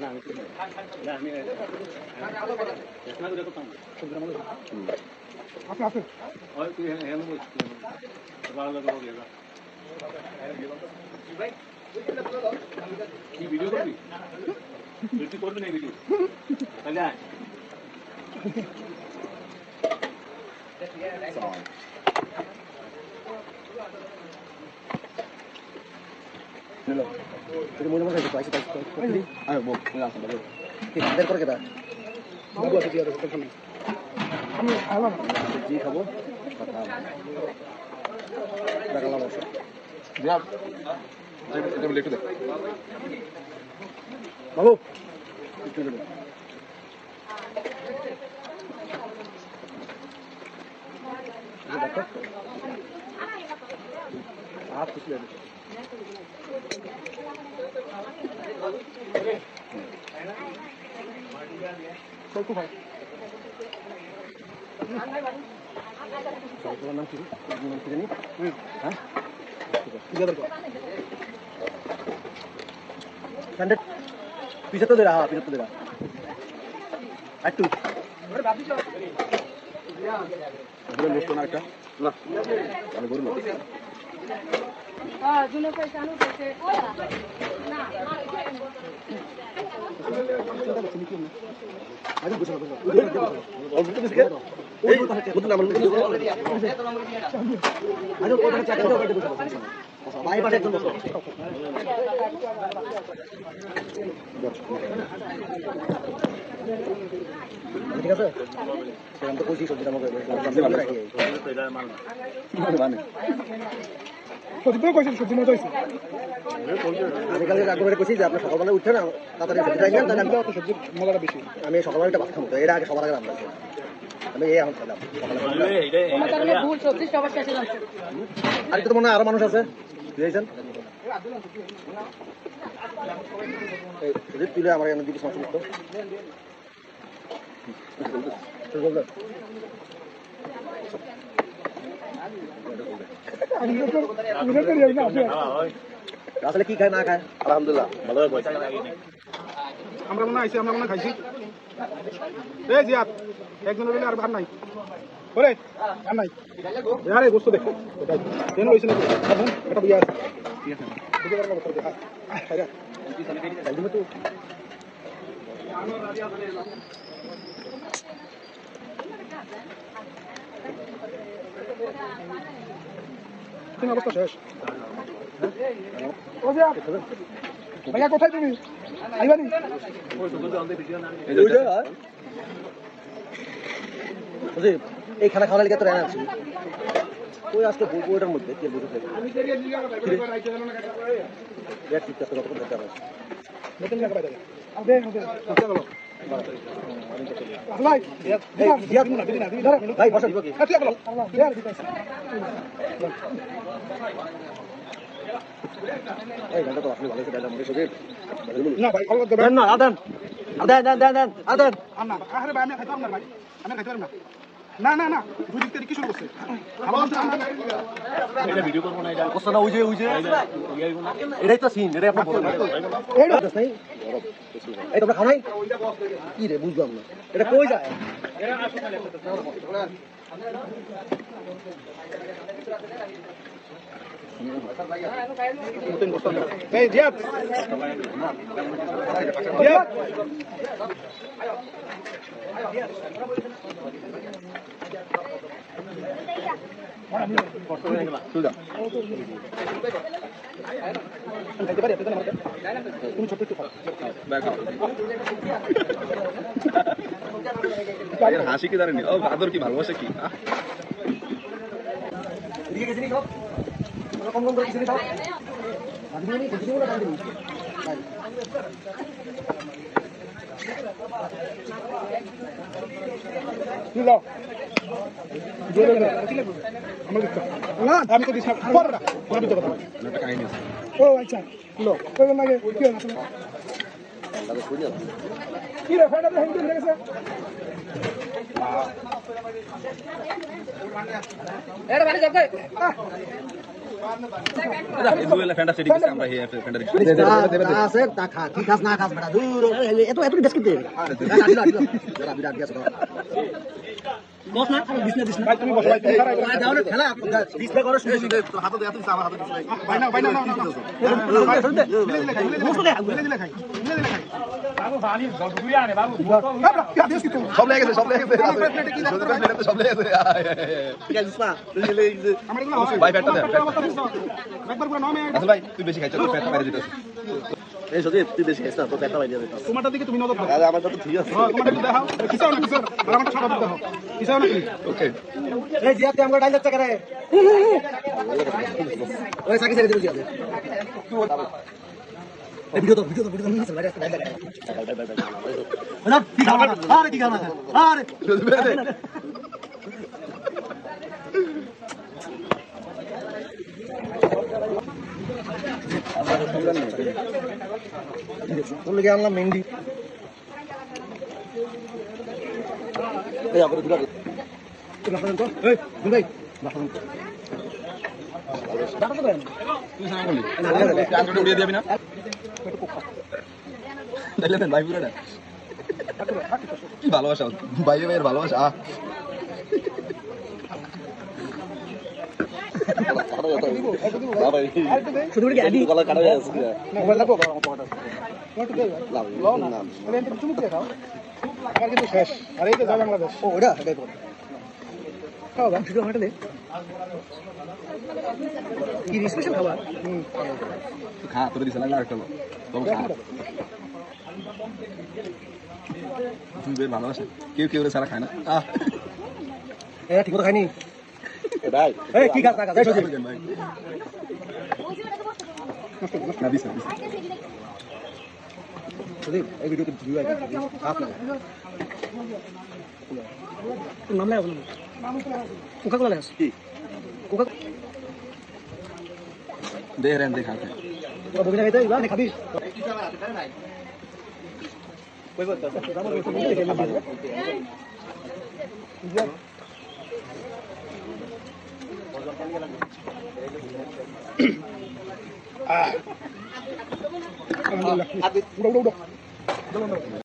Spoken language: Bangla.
না আমি করি না। না, আমি চেষ্টা Belum. Jadi mau makan itu aja tadi. Ayo, Bu. Langsung dulu. Kita bentar kor kita. Mau buat video terus sama. Kami alam. Ji খাব। কথা। রাখলাম আছে। যাক। এটা লিখে দে। বাবু। একটু দেবে। দেখো। তোমার নাম কি নাম কি জানি হ্যাঁ হান্ড্রেড পিছাত্তর দে হ্যাঁ পিছাত্তর দে আর টু একটা না હા જૂનો પૈસા નું થશે ના ঠিক আছে তো কইছি সবজিটা আমাকে মানে কইছেন হয়েছে কইছি যে আপনি সকালবেলা উঠছেন না তাড়াতাড়ি সবজি খাইবেন তাহলে আমি তো সবজির মজাটা বেশি আমি সকালবেলা একটা ভাত খাব এর আগে সবার আগে রান্না আমি এই এখন খেলাম আর তো মনে হয় আরও মানুষ আছে? সুদীপ তুলে আমার এখানে দিবি সমস্যা মুক্ত আমি তো বুঝে করি না আপনি আসলে কি খায় না খায়? আলহামদুলিল্লাহ ভালো আমরা মনে হয় আমরা মনে খাইছি। এই জিয়াদ একজনের আর ভাত নাই। ওরে আর নাই আরে গোস্ত দেখ কেন হয়েছে নাকি এখন এটা বিয়া আছে বুঝতে পারব না দেখা আরে তুমি অবস্থা শেষ ও জিয়াদ ভাইয়া কোথায় তুমি আইবানি এই খানা খাওয়ার লিগে তো রান্না আছি ওই আজকে বলব ওটার মধ্যে? তেল বুঝে ফেলে এক ঠিক আছে কতক্ষণ খেতে হবে ভাই জিয়াদ, ভাই বসেন এই ঘণ্টা তো আসলে ভালো দাদা না ভাই কল দেন না আদেন আদেন দেন দেন দেন। আদেন আরে ভাই আমি খাইতে পারব না ভাই। আমি না। না না না দুই দিক থেকে কি শুরু করছে এটা ভিডিও করব না এটা কষ্ট না ওই যে ওই যে ইয়ে করব না এটাই তো সিন এটাই নাই এই তোমরা খাও নাই কি রে বুঝলাম না এটা কই যায় এই জিয়াদ জিয়াদ খাইতে পারি আপনি আমাকে তুমি ছোট একটু খাও হাসি কি জানেনি? ও, বাদর কি ভালোবাসে কি? আমি তো আছে ও আচ্ছা লো কই কি রে ফাইনাল হেম দিয়ে গেছে এর বাড়ি যাবে এই দুয়েলা ফ্যান্টা সেটি দিছে আমরা এই ফ্যান্টা আছে তা না না। ভাই তুমি বসো ভাই তুমি খারাপ যাও না খেলা বিছনা করো শুধু ভাই না ভাই না না না মিলে দিলে খাই মিলে দিলে খাই মিলে দিলে খাই সব লেগে গেছে সব লেগে গেছে। সদীপের প্লেটে তো সব লেগে গেছে। আমার এগুলো ভাই, ব্যাটটা দে, ব্যাটটা অবস্থা বুঝতে হবে। একবার করে নামে। আসল ভাই তুই বেশি খাইছ তোর পেটটা বাইরে যেতেছে এই সত্যি তুই বেশি খাইছ না তো পেটটা বাইরে যাবে তোমারটা দিকে তুমি নজর দাও। আমার তো ঠিক আছে। হ্যাঁ তোমারটা একটু দেখাও। কিসাও না কিসাও আর আমারটা সাদা দেখো কিসাও না ওকে। এই জিয়াতে আমরা ডাইল যাচ্ছে করে ওই সাকি সাকি দিবি জিয়াতে এই ভিডিও তো ভিডিও তো ভিডিও তো। নিছে বাইরে ডাইল ডাইল না কি খাওয়া? আরে কি আরে। মেহেন্দি। তাইলে দেন ভাই। পুরোটা। কি ভালোবাসা ভাই ভাইয়ের ভালোবাসা কিন্তু শেষ। আর এই তো যায় বাংলাদেশ। ও ওটা এটাই করো খাওয়া দাও শুধু হাঁটে দে। কি স্পেশাল খাবার? খা তোর দিছে লাগলে আরেকটা তবে খা। তুমি বের ভালোবাসা। কেউ কেউ সারা খায় না। এরা ঠিক মতো খাইনি এই কি না খাস এই সত্যি ভাই না দিছে দিছে সত্যি এই ভিডিওতে ভিউ আই খাস না নাম লাগে কোকা কোলা লাগাস কি কোকা দে রেন দে খাতে তোরা বগিনা খাইতে ইবা নে খাবি আলহামদুলিল্লাহ উড়ো উড়ো উড়ো